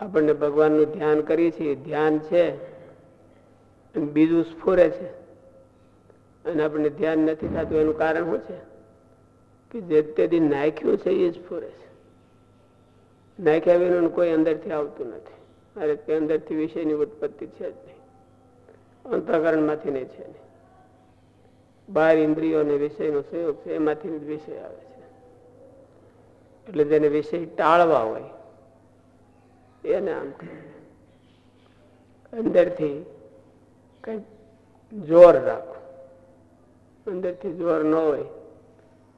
આપણને ભગવાનનું ધ્યાન કરીએ છીએ. ધ્યાન છે બીજું સ્ફુરે છે. અને આપણને ધ્યાન નથી થતું, એનું કારણ શું છે? કે જે તે દી નાખ્યું છે એ સ્ફુરે છે. નાખ્યા વિનું કોઈ અંદરથી આવતું નથી. અરે તે અંદરથી વિષયની ઉત્પત્તિ છે જ નહીં. અંતઃકરણમાંથી નહીં છે નહીં. બાર ઇન્દ્રિયો અને વિષયનો સંયોગ છે, એમાંથી વિષય આવે છે. એટલે જેને વિષય ટાળવા હોય એને આમ અંદરથી કઈ જોર રાખો. અંદરથી જોર ન હોય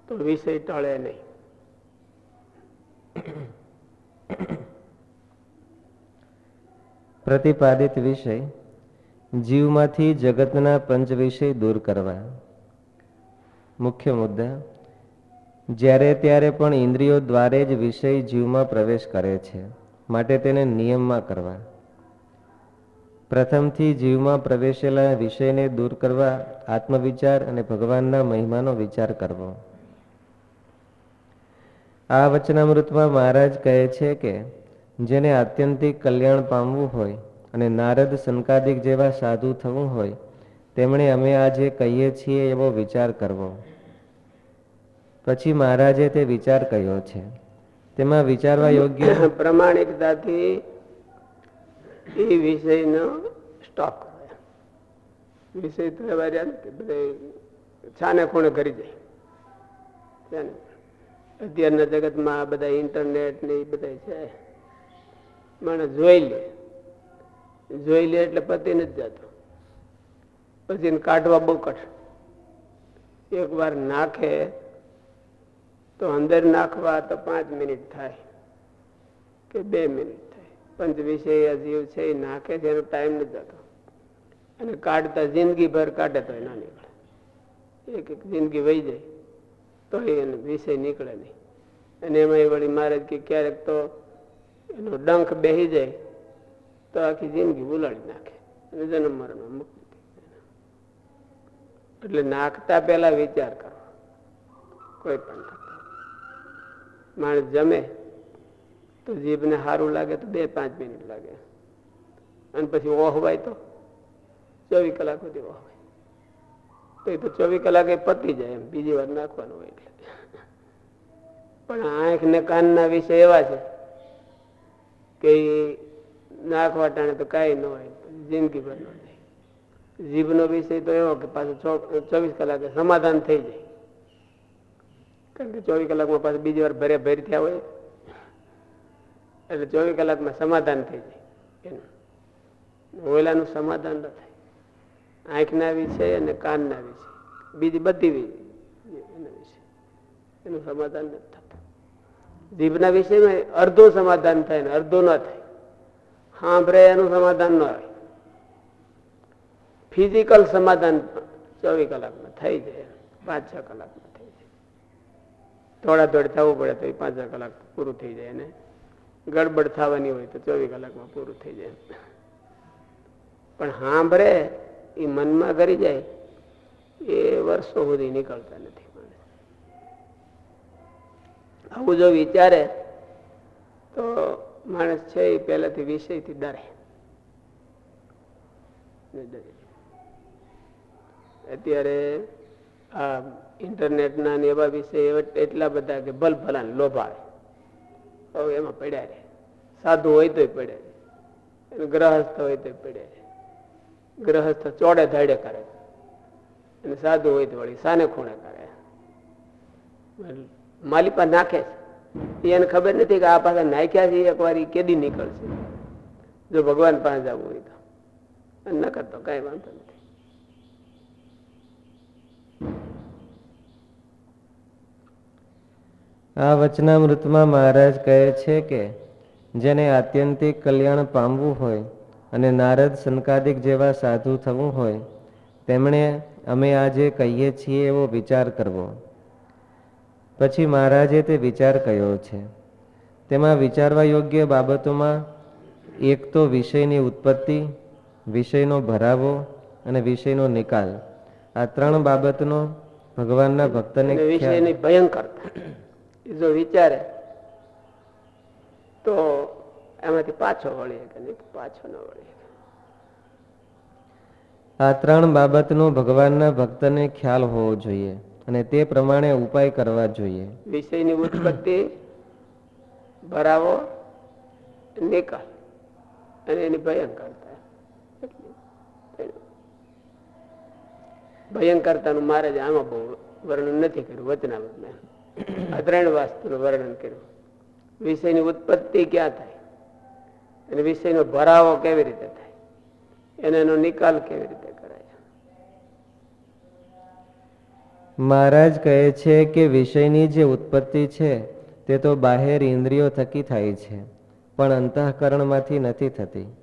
તો વિષય ટળે નહીં. પ્રતિપાદિત વિષય, જીવમાંથી જગતના પંચ વિષય દૂર કરવા. મુખ્ય મુદ્દા, જ્યારે ત્યારે પણ ઇન્દ્રિયો દ્વારે જ વિષય જીવમાં પ્રવેશ કરે છે. માટે તેને નિયમમાં કરવા. પ્રથમથી જીવમાં પ્રવેશેલા વિષયને દૂર કરવા, આત્મવિચાર અને ભગવાનના મહિમાનો વિચાર કરવો. આ વચનામૃતમાં મહારાજ કહે છે કે, જેને આત્યંતિક કલ્યાણ પામવું હોય અને નારદ સંકાદિક જેવા સાધુ થવું હોય, તેમણે અમે આજે કહીએ છીએ એવો વિચાર કરવો. પછી મહારાજે તે વિચાર કહ્યો છે. તેમાં વિચારવા યોગ્ય પ્રમાણિકતાથી એ વિષયનો સ્ટોક વિષય તો છાને ખૂણે કરી જાય. અત્યારના જગતમાં બધા ઇન્ટરનેટ ને એ બધા છે. માણસ જોઈ લે. જોઈ લે એટલે પતિ નથી જતો. પછી કાઢવા બહુ કઠ. એક વાર નાખે તો અંદર નાખવા તો પાંચ મિનિટ થાય કે બે મિનિટ થાય. પંચ વિષય જીવ છે એ નાખે છે, એનો ટાઈમ નથી જતો. અને કાઢતા જિંદગીભર કાઢે તો ના નીકળે. એક એક જિંદગી વહી જાય તો એનો વિષય નીકળે નહીં. અને એમાં વળી મહારાજ કે ક્યારેક તો એનો ડંખ બેસી જાય, તો આખી જિંદગી ઉલાડી નાખે. અને જન્મ મુક્તિ એટલે નાખતા પહેલા વિચાર કરો. કોઈ પણ માણસ જમે તો જીભને સારું લાગે તો બે પાંચ મિનિટ લાગે. અને પછી ઓહવાય તો ચોવીસ કલાક સુધી ઓહવાય તો એ તો ચોવીસ કલાકે પતી જાય એમ, બીજી વાર નાખવાનું હોય એટલે. પણ આંખ ને કાનના વિષય એવા છે કે નાખવા ટાણે તો કાંઈ ન હોય જિંદગી ભર ન જાય. જીભનો વિષય તો એવો કે પાછું ચોવીસ કલાકે સમાધાન થઈ જાય. કારણ કે ચોવીસ કલાકમાં પાછું બીજી વાર ભરે ભરી થયા હોય. એટલે ચોવીસ કલાકમાં સમાધાન થઈ જાય. એનું. ઓયલાનું સમાધાન ન થાય. આંખના વિષય અને કાનના વિષય બીજી બધી એના વિષય એનું સમાધાન નથી થતું. જીભના વિષયમાં અડધું સમાધાન થાય ને અડધું ન થાય. સાંભળે એનું સમાધાન ન આવે ફિઝિકલ સમાધાન ચોવીસ કલાકમાં થઈ જાય. પાંચ છ કલાકમાં. થોડા દોડ થવું પડે તો પાંચ કલાક પૂરું થઈ જાય ને. ગડબડ થવાની હોય તો ચોવીસ કલાકમાં પૂરું થઈ જાય. પણ સાંભળે, એ મનમાં કરી જાય, એ વર્ષો સુધી નીકળતા નથી આવું જો વિચારે, તો માણસ છે એ પહેલાથી વિષયથી ડરે. અત્યારે આ ઇન્ટરનેટના ને એવા વિષય એટલા બધા કે ભલ ભલા લોભાવે હવે એમાં પડ્યા રહે. સાધુ હોય તોય રહે. અને ગ્રહસ્થ હોય તોય રહે. ગ્રહસ્થ ચોડે ધડે કરે. અને સાધુ હોય તો વળી સાને ખૂણે કરે. માલિપા નાખે છે. એને ખબર નથી કે આ પાછા નાખ્યા છે, એક વાર કેદી નીકળશે. જો ભગવાન પાસે જવું હોય તો. ન કરતો કઈ વાંધો નથી. આ વચનામૃતમાં મહારાજ કહે છે કે, જેને આત્યંતિક કલ્યાણ પામવું હોય અને નારદ સંકાદિક જેવા સાધુ થવું હોય, તેમણે અમે આજે કહીએ છીએ એવો વિચાર કરવો. પછી મહારાજે તે વિચાર કયો છે. તેમાં વિચારવા યોગ્ય બાબતોમાં એક તો વિષયની ઉત્પત્તિ, વિષયનો ભરાવો અને વિષયનો નિકાલ. આ ત્રણ બાબતનો ભગવાનના ભક્તને વિષયની ભયંકરતા જો વિચારે તો એમાંથી પાછો વળી કે નહીં પાછો ન વળી શકે. આ ત્રણ બાબતનો ભગવાનના ભક્તને ખ્યાલ હોવો જોઈએ અને તે પ્રમાણે ઉપાય કરવા જોઈએ વિષયની ઉત્પત્તિ ભરાવો નિકાલ અને એની ભયંકરતા. ભયંકરતાનું મારે જ આમાં બહુ વર્ણન નથી કર્યું વચનામતમાં આ ત્રણ વાસ્તુનું વર્ણન કર્યું. વિષયની ઉત્પત્તિ ક્યાં થાય? અને વિષયનો ભરાવો કેવી રીતે થાય? અને એનો નિકાલ કેવી રીતે કરાય? મહારાજ કહે છે કે વિષયની જે ઉત્પત્તિ છે તે તો બાહેર ઇન્દ્રિયો થકી થાય છે પણ અંતઃકરણમાંથી નથી થતી.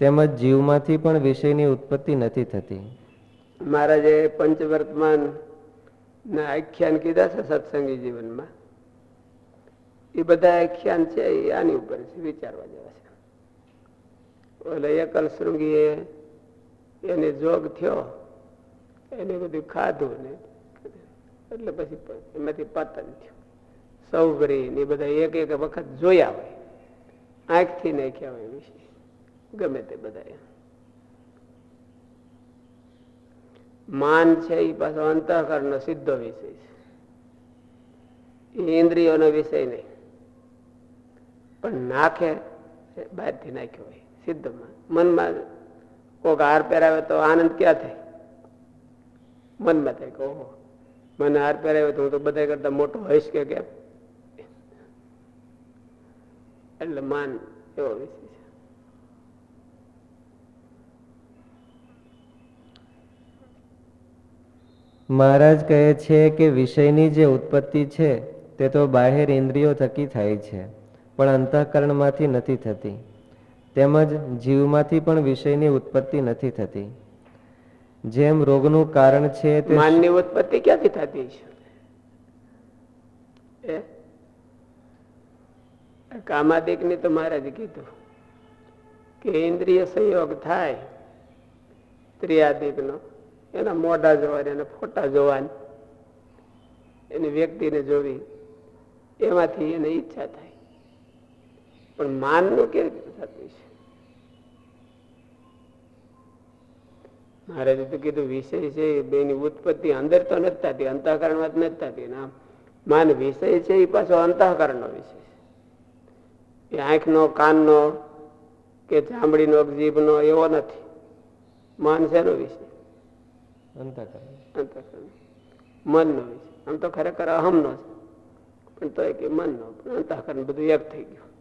તેમજ જીવમાંથી પણ વિષયની ઉત્પત્તિ નથી થતી. મહારાજે પંચવર્તમાન ના આખ્યાન કીધા છે સત્સંગી જીવનમાં. એ બધા આખ્યાન છે, એ આની ઉપર છે, વિચારવા જેવા છે. ઓલે એકલ શૃંગીએ એને જોગ થયો, એને બધું ખાધું ને એટલે પછી એમાંથી પતન થયું. સૌગરી ને બધા એક એક વખત જોયા હોય. આંખથી નાખ્યા હોય વિશે ગમે તે બધા માન છે એ પાછો અંતઃકરણનો સીધો વિષય છે. એ ઇન્દ્રિયોનો વિષય નહીં. પણ નાખે બહારથી નાખ્યો હોય સિદ્ધ મનમાં કોક હાર પહેરાવે તો આનંદ ક્યાં થાય? મનમાં થાય કે, ઓહો, મને હાર પહેરાવે તો હું તો બધા કરતા મોટો હોઈશ કે કેમ? એટલે માન એવો વિષય છે. મહારાજ કહે છે કે વિષયની જે ઉત્પત્તિ છે, તે તો બાહેર ઇન્દ્રિયો થકી થાય છે, પણ અંતઃકરણમાંથી નથી થતી. તેમજ જીવમાંથી પણ વિષયની ઉત્પત્તિ નથી થતી. જેમ રોગનું કારણ છે, તે માનની ઉત્પત્તિ ક્યાંથી થતી છે એ કામાદિકની તો મહારાજે કીધું કે ઇન્દ્રિય સંયોગ થાય ત્રિયાદિક નો એના મોઢા જોવાની, એના ફોટા જોવાની. એની વ્યક્તિને જોવી, એમાંથી એને ઈચ્છા થાય. પણ માનનું કેવી રીતે થતું છે મહારાજે કીધું, વિષય છે એ બેની ઉત્પત્તિ અંદર તો નથી થતી, અંતઃકરણમાં જ નથી થતી. ને માન વિષય છે એ પાછો અંતઃકરણનો વિષય છે. એ આંખનો, કાનનો કે ચામડીનો જીભ જીભનો એવો નથી. માન શેનો વિષય? મનનો આમ તો ખરેખર અહમનો છે. પણ તો કે મનનો, પણ અંતઃકરણ બધું એક થઈ ગયું.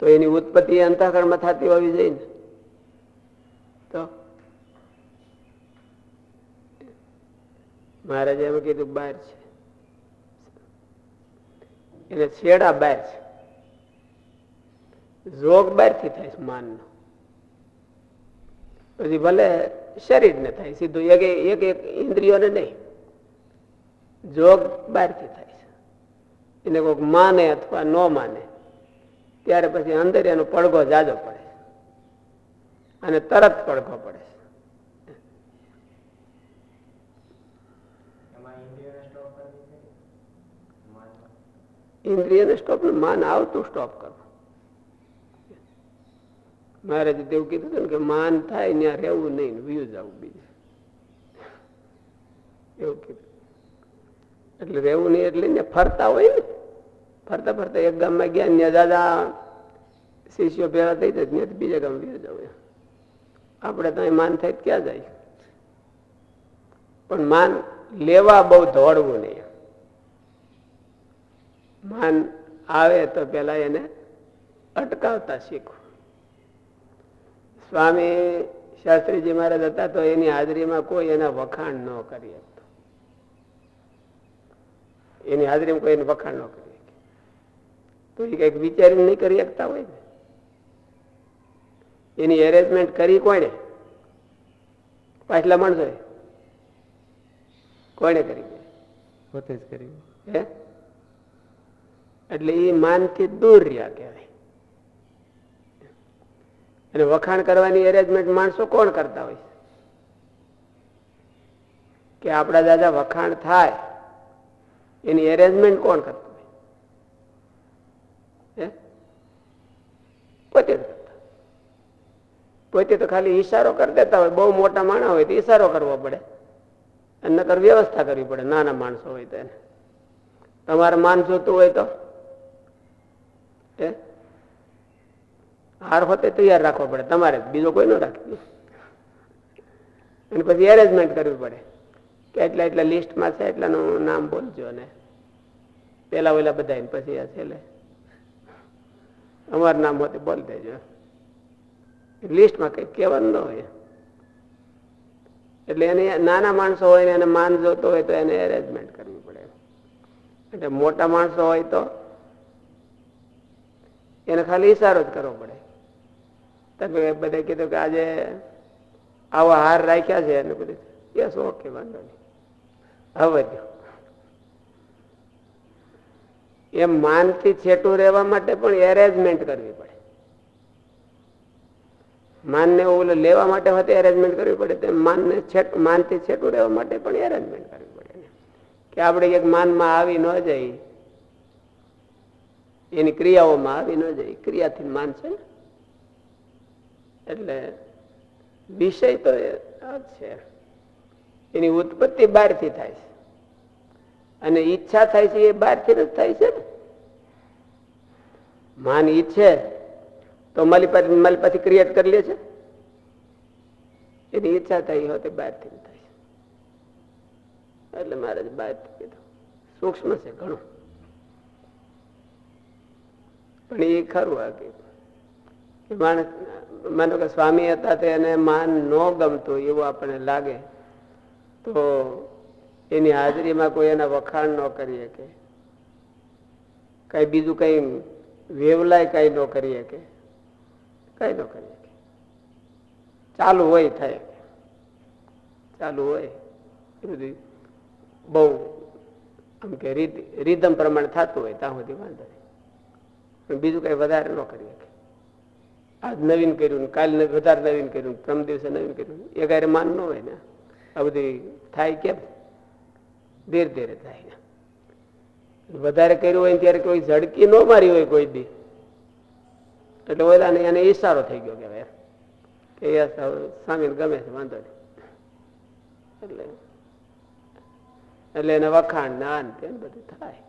તો એની ઉત્પત્તિ અંતઃકરણમાં થતી હોવી જોઈએ ને. તો? મહારાજે એમ કીધું બહાર છે. એને છેડા બહાર છે. જોગ બહારથી થાય છે માનનો. પછી ભલે શરીરને થાય સીધું એક એક એક ઇન્દ્રિયોને નહીં. જોગ બહારથી થાય છે. એને કોઈક માને અથવા ન માને ત્યારે પછી અંદર એનો પડઘો જાજો પડે અને તરત પડઘો પડે છે. ઇન્દ્રિયને સ્ટોપ ને માન આવતું સ્ટોપ કરવું. મહારાજ તેવું કીધું હતું કે માન થાય ત્યાં રહેવું નહીં વ્યુ જવું બીજું. એવું કીધું. એટલે રહેવું નહીં એટલે ને ફરતા હોય ને. ફરતા ફરતા એક ગામમાં ગયા ત્યાં દાદા, શિષ્યો ભેગા થઈ જાય ત્યાંથી બીજા ગામ વ્યુ જવું આપણે તો માન થાય ક્યાં જાય? પણ માન લેવા બહુ દોડવું નહીં. માન આવે તો પેલા એને અટકાવતા શીખવું. સ્વામી શાસ્ત્રીજી મહારાજ હતા તો એની હાજરીમાં કોઈ એના વખાણ ન કરી શકતો. એની હાજરીમાં કોઈ એને વખાણ ન કરી શકે. તો એ કંઈક વિચારી નહીં કરી શકતા હોય ને. એની એરેન્જમેન્ટ કરી કોને પાછલા માણસો કોને કરી? પોતે જ કરી. હે? એટલે એ માનથી દૂર રહ્યા કહેવાય. અને વખાણ કરવાની એરેન્જમેન્ટ માણસો કોણ કરતા હોય? કે આપણા દાદા વખાણ થાય, એની એરેન્જમેન્ટ કોણ કરતું હોય? પોતે પોતે તો ખાલી ઈશારો કરી દેતા હોય, બહુ મોટા માણસ હોય તો ઈશારો કરવો પડે. અને નકર વ્યવસ્થા કરવી પડે, નાના માણસો હોય તો એને. તમારે માન જોતું હોય તો? એ હાર હોતે તૈયાર રાખવો પડે, તમારે બીજો કોઈ ન રાખી. અને પછી એરેન્જમેન્ટ કરવી પડે. કે એટલા એટલા લિસ્ટમાં છે, એટલાનું નામ બોલજો ને. પેલા ઓલા બધા પછી આ છેલ્લે. અમારું નામ હોતે બોલી દેજો. લિસ્ટમાં કઈ કહેવાનું ન હોય. એટલે એને નાના માણસો હોય ને એને માન જોતો હોય તો એને એરેન્જમેન્ટ કરવી પડે. એટલે મોટા માણસો હોય તો એને ખાલી ઈશારો જ કરવો પડે. તમે બધે કીધું કે આજે આવા હાર રાખ્યા છે અને બધું. યસ ઓકે વાંધો નહીં. હવે જો. એમ માનથી છેટું રહેવા માટે પણ એરેન્જમેન્ટ કરવી પડે. માનને ઓલું લેવા માટે હોતે એરેન્જમેન્ટ કરવી પડે. તેમ માનને છેટ, માનથી છેટું રહેવા માટે પણ એરેન્જમેન્ટ કરવી પડે કે આપણે એક માનમાં આવી ન જાય, એની ક્રિયાઓમાં આવી ન જાય, ક્રિયાથી માન છે ને? એટલે વિષય તો આ છે. એની ઉત્પત્તિ બહારથી થાય છે. અને ઈચ્છા થાય છે એ બહારથી જ થાય છે ને? માન ઈચ્છે તો મારી પાસે મારી પાસે ક્રિએટ કરી લે છે. એની ઈચ્છા થઈ હોય તે બહારથી થાય છે. એટલે મારે બહારથી કીધું. સૂક્ષ્મ છે ઘણું. પણ એ ખરું આ કે કે માણસ, માનો કે સ્વામી હતા તે એને માન ન ગમતું એવું આપણને લાગે, તો એની હાજરીમાં કોઈ એના વખાણ ન કરી શકે. કઈ બીજું કઈ વેવલાય કઈ ન કરી શકે. કઈ ન કરી શકે. ચાલુ હોય થાય. ચાલુ હોય. બધું બહુ, આમ કે રીત, રીધમ પ્રમાણે થતું હોય ત્યાં સુધી વાંધો નહીં. બીજું કઈ વધારે ન કરી શકે. આજ નવીન કર્યું કાલ વધારે નવીન કર્યું ત્રણ દિવસે નવીન કર્યું એ ગારે માન ન હોય ને. આ બધી થાય કેમ? ધીરે ધીરે થાય વધારે કર્યું હોય ત્યારે કોઈ ઝડકી ન મારી હોય કોઈ દી. એટલે ઓલાને એને ઈશારો થઈ ગયો કહેવાય એ સ્વામીને ગમે છે, વાંધો નહીં. એટલે એટલે એને વખાણ ને બધું થાય.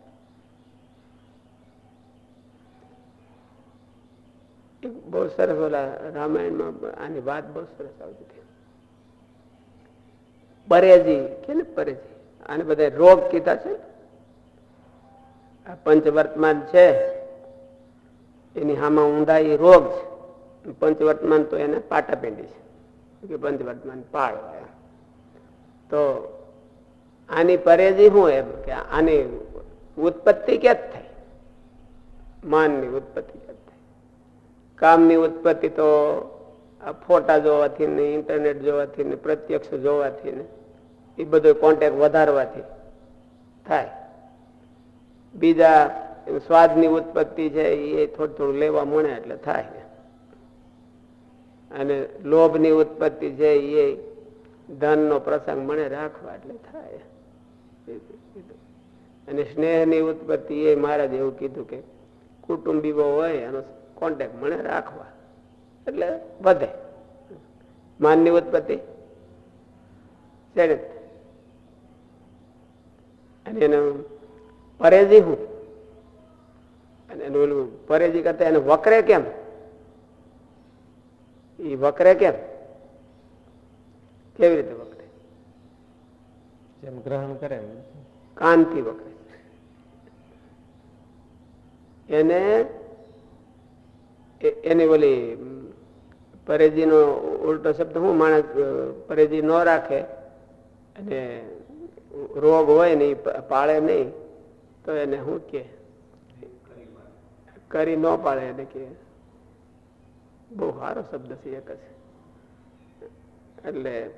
બહુ સરસ ઓલા રામાયણમાં આની વાત બહુ સરસ આવતી પરેજી કે ને પરેજી? આને બધા રોગ કીધા છે આ પંચવર્તમાન છે. એની હામાં ઊંધા એ રોગ છે. પંચવર્તમાન તો એને પાટાપેંડી છે. કે પંચવર્તમાન? પાળ તો આની પરેજી શું એમ? કે આની ઉત્પત્તિ ક્યાં થાય માનની ઉત્પત્તિ ક્યાં કામની ઉત્પત્તિ તો આ ફોટા જોવાથી ને ઇન્ટરનેટ જોવાથી ને પ્રત્યક્ષ જોવાથી ને એ બધો કોન્ટેક્ટ વધારવાથી થાય. બીજા સ્વાદની ઉત્પત્તિ છે એ થોડું થોડું લેવા મળે એટલે થાય અને લોભની ઉત્પત્તિ છે એ ધનનો પ્રસંગ મળે રાખવા એટલે થાય. અને સ્નેહની ઉત્પત્તિ એ મહારાજ એવું કીધું કે કુટુંબીઓ હોય એનો કોન્ટેક્ટ મને રાખવા. એટલે વધે. માનની ઉત્પત્તિ અને એનું પરેજી હું અને એનું ઓલું પરેજી કરતા એને વકરે કેમ? એ વકરે કેમ? કેવી રીતે વકરે? જેમ ગ્રહણ કરે. કાનથી વકરે. એને એની ઓલી પરેજીનો ઉલટો શબ્દ હું માણસ પરેજી ન રાખે અને રોગ હોય ને પાળે નહીં તો એને શું કે? કરી ન પાડે એને કે. બહુ સારો શબ્દ છે એક જ. એટલે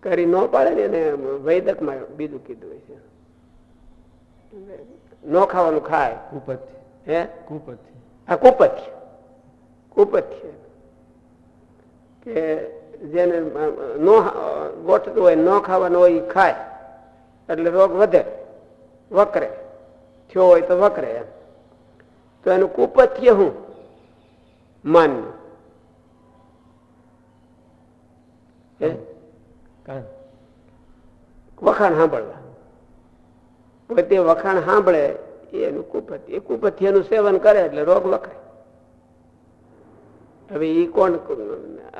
કરી ન પાડે ને એને વૈદકમાં બીજું કીધું હોય છે. ન ખાવાનું ખાય. કુપથી હે? કુપથી આ કુપથ્ય કુપથ્ય કે જેને નો ગોઠતું હોય ન ખાવાનું હોય એ ખાય. એટલે રોગ વધે. વકરે. થયો હોય તો વકરે એમ. તો એનું કુપથ્ય હું. માનનું? વખાણ સાંભળવા. પોતે વખાણ સાંભળે એનું કુપથ્ય કુપથિયાનું સેવન કરે એટલે રોગ વખરે. હવે ઈ કોણ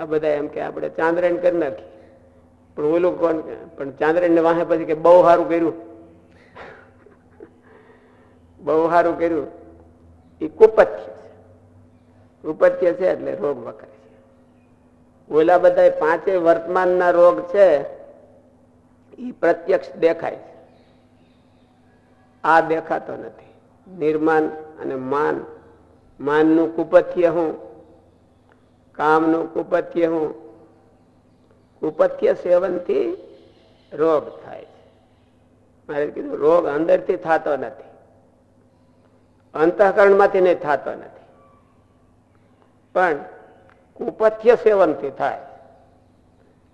આ બધા એમ કે આપણે ચાંદ્રાયણ કરી નાખી પણ ઓલું કોણ પણ ચાંદ્રાયણ ને વાહે પછી કે બહુ સારું કર્યું. બહુ સારું કર્યું. એ કુપથ્ય છે. કુપથ્ય છે એટલે રોગ વકરે છે. ઓલા બધા પાંચે વર્તમાનના રોગ છે. એ પ્રત્યક્ષ દેખાય છે. આ દેખાતો નથી. નિર્માણ અને માન. માનનું કુપથ્ય હું કામનું કુપથ્ય હું. કુપથ્ય સેવનથી રોગ થાય છે. મારે કીધું, રોગ અંદરથી થતો નથી. અંતઃકરણમાંથી નહીં થતો નથી. પણ કુપથ્ય સેવનથી થાય.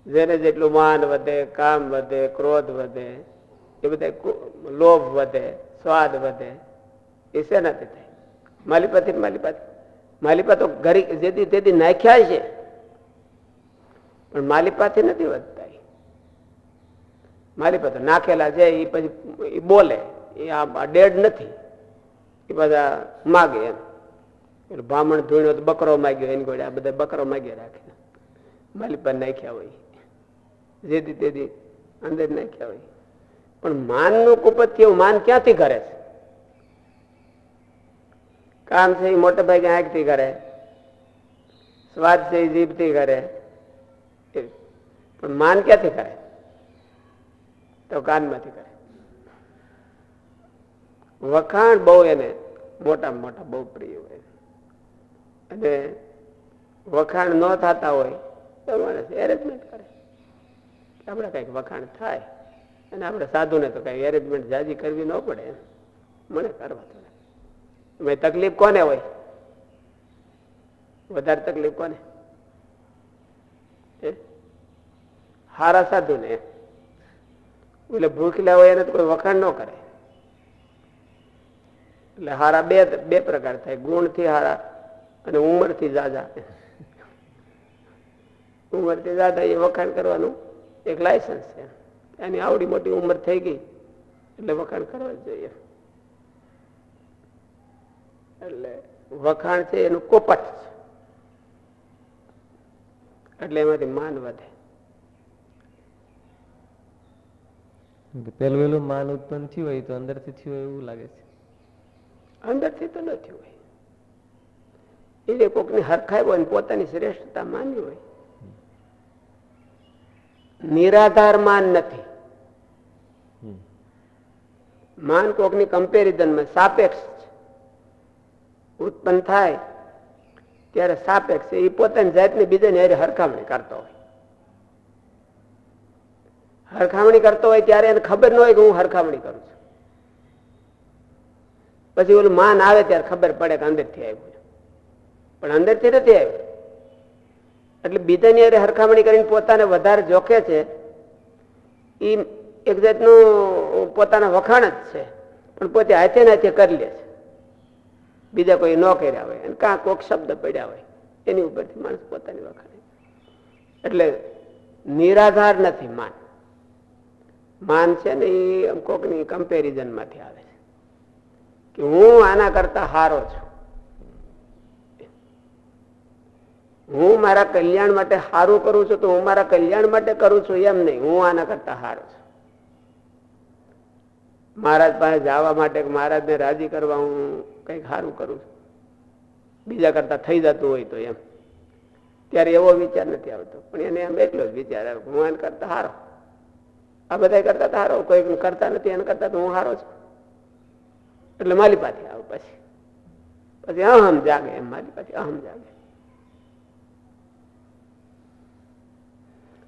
જેને જેટલું માન વધે, કામ વધે, ક્રોધ વધે, એ બધા લોભ વધે, સ્વાદ વધે, એ શેનાથી થાય? માલિપતિ માલિપાથી? માલિપા તો ઘરી જેથી તેથી નાખ્યા છે. પણ માલિપાથી નથી વધતા માલિપા તો નાખેલા છે એ પછી બોલે એ આ ડેડ નથી. એ બધા માગે એમ. એટલે બ્રાહ્મણ ધૂણ્યો તો બકરો માગ્યો, એની ગોળે આ બધા બકરો માગ્યા રાખે. માલિપા નાખ્યા હોય. જેથી તેથી અંદર નાખ્યા હોય. પણ માનનું કુપત્ય માન ક્યાંથી કરે છે? કામ છે એ મોટે ભાગે આંખથી કરે. સ્વાદ છે એ જીભથી કરે. પણ માન ક્યાંથી કરે? તો કાનમાંથી કરે. વખાણ બહુ એને મોટા મોટા બહુ પ્રિય હોય. અને વખાણ ન થતા હોય તો માણસ એરેન્જમેન્ટ કરે. આપણે કંઈક વખાણ થાય. અને આપણે સાધુને તો કઈ એરેન્જમેન્ટ જાજી કરવી ન પડે. મને કરવા તકલીફ કોને હોય? વધારે તકલીફ કોને? હારા સાધુ ને એટલે ભૂખલા હોય એને કોઈ વખાણ ન કરે. એટલે હારા બે બે પ્રકાર થાય. ગુણથી હારા અને ઉંમરથી જાજા. ઉંમરથી જાજા એ વખાણ કરવાનું એક લાયસન્સ છે. એની આવડી મોટી ઉંમર થઈ ગઈ એટલે વખાણ કરવા જોઈએ. એટલે વખાણ છે એનું કોપટ છે. એટલે એમાંથી માન વધે. પેલું પેલું માન ઉત્પન્ન થયું હોય તો અંદરથી થયું એવું લાગે છે. અંદરથી તો નથી હોય. એને કોકની હરખાઈ હોય પોતાની શ્રેષ્ઠતા માની હોય નિરાધાર માન નથી. માન કોકની કમ્પેરિઝનમાં સાપેક્ષ ઉત્પન્ન થાય, ત્યારે સાપેક્ષ એ પોતાની જાતની બીજાની હારે હરખામણી કરતો હોય. હરખામણી કરતો હોય ત્યારે એને ખબર ન હોય કે હું હરખામણી કરું છું. પછી ઓલું માન આવે ત્યારે ખબર પડે કે અંદરથી આવ્યું. પણ અંદરથી નથી આવ્યું. એટલે બીજાની અરે હરખામણી કરીને પોતાને વધારે જોખે છે એ એક જાતનું પોતાના વખાણ જ છે. પણ પોતે હાથે ને હાથે કરી લે છે. બીજા કોઈ ન કર્યા હોય અને કાં કોક શબ્દ પડ્યા હોય, એની ઉપરથી માણસ પોતાની વખાણે. એટલે નિરાધાર નથી માન. માન છે ને એ કોકની કમ્પેરિઝનમાંથી આવે છે. કે હું આના કરતા હારો છું. હું મારા કલ્યાણ માટે સારું કરું છું તો હું મારા કલ્યાણ માટે કરું છું એમ નહીં. હું આના કરતા સારું છું. મહારાજ પાસે જવા માટે મહારાજને રાજી કરવા હું કંઈક સારું કરું છું. બીજા કરતા થઈ જતું હોય તો એમ. ત્યારે એવો વિચાર નથી આવતો. પણ એને એમ એટલો જ વિચાર આવે હું એને કરતા હારો આ બધા કરતા હારો કોઈ કરતા નથી, એને કરતા તો હું હારો છું. એટલે મારી પાસે આવું પછી. પછી અહમ જાગે એમ, મારી પાસે અહમ જાગે.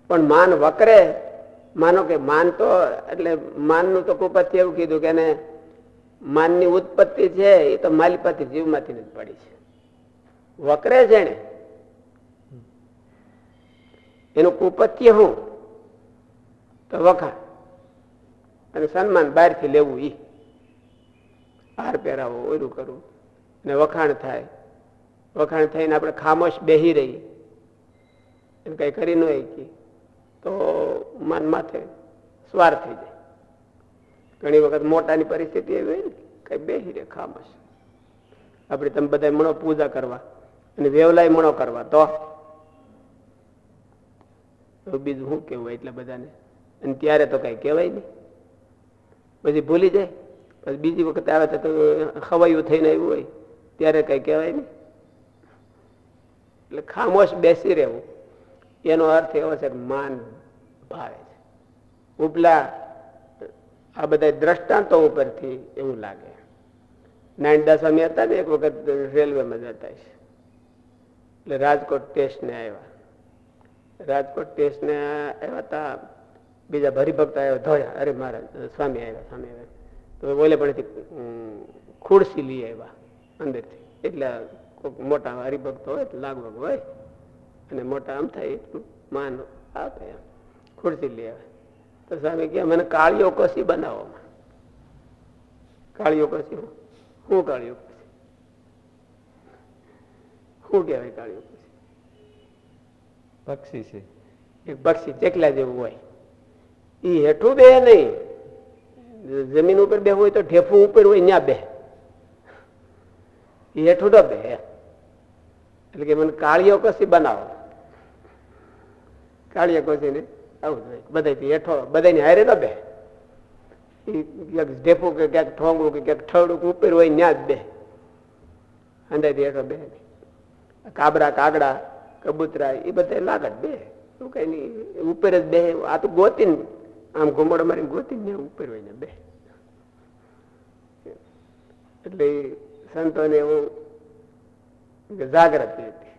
પણ માન વકરે માનો કે માન તો, એટલે માનનું તો કુપથી એવું કીધું કે એને માનની ઉત્પત્તિ છે, એ તો માલિપાથી જીવમાંથી જ પડી છે. વકરે છે ને એનું કુપત્ય શું તો વખાણ. અને સન્માન બહારથી લેવું ઈ. હાર પહેરાવો ઓરું કરવું ને વખાણ થાય. વખાણ થઈને આપણે ખામોશ બેહી રહી એમ કઈ કરી ન શકી તો મન માથે સ્વાર થઈ જાય. ઘણી વખત મોટાની પરિસ્થિતિ એવી હોય ને કઈ બેહી રહે ખામશ. આપણે તમે બધા મણો પૂજા કરવા અને વેવલાય મણો કરવા તો. બીજું શું કેવું એટલે બધાને? અને ત્યારે તો કઈ કહેવાય નહીં. પછી ભૂલી જાય. પછી બીજી વખત આવે તો ખવાયું થઈને આવ્યું હોય. ત્યારે કઈ કહેવાય નહીં. એટલે ખામોશ બેસી રહેવું. એનો અર્થ એવો છે કે માન ભાવે છે. ઉપલા આ બધા દ્રષ્ટાંતો ઉપરથી એવું લાગે. નાનદા સ્વામી હતા ને એક વખત રેલવેમાં જતા છે એટલે રાજકોટ સ્ટેશને આવ્યા. રાજકોટ સ્ટેશને આવ્યા હતા બીજા હરિભક્ત આવ્યા ધોયા અરે મારા સ્વામી આવ્યા સ્વામી આવ્યા. તો ઓલે પણ ખુરશી લઈ આવ્યા અંદરથી. એટલે મોટા હરિભક્ત હોય લાગવગ હોય. અને મોટા આમ થાય એટલું માન આપે એમ ખુરશી લઈ આવે. તો સ્વામી કે મને કાળીઓ કસી બનાવો કાળીઓ કસી શું કાળીઓ કસી શું કહેવાય કાળીઓ કસી પક્ષી છે. એક પક્ષી ચેકલા જેવું હોય. એ હેઠું બે નહીં. જમીન ઉપર બે હોય તો ઠેફું ઉપર હોય ત્યાં બે. એ હેઠું તો બે. એટલે કે મને કાળીઓ કસી બનાવો. કાળીઓ કસી ને આવું જોઈએ બધા હેઠો બધાની હારે ન બે. ક્યાંક ઢેફું કે ક્યાંક ઠોંગું કે ક્યાંક ઠળું ઉપર હોય ત્યાં જ બે. અંદાજથી હેઠો બે. કાબરા, કાગડા, કબૂતરા એ બધા લાગત બે. એવું કઈ નહીં. ઉપર જ બે. આ તો ગોતીને, આમ ઘુમડ મારી ગોતીને ઉપર હોય ને બે. એટલે સંતોને એવું જાગૃતિ હતી.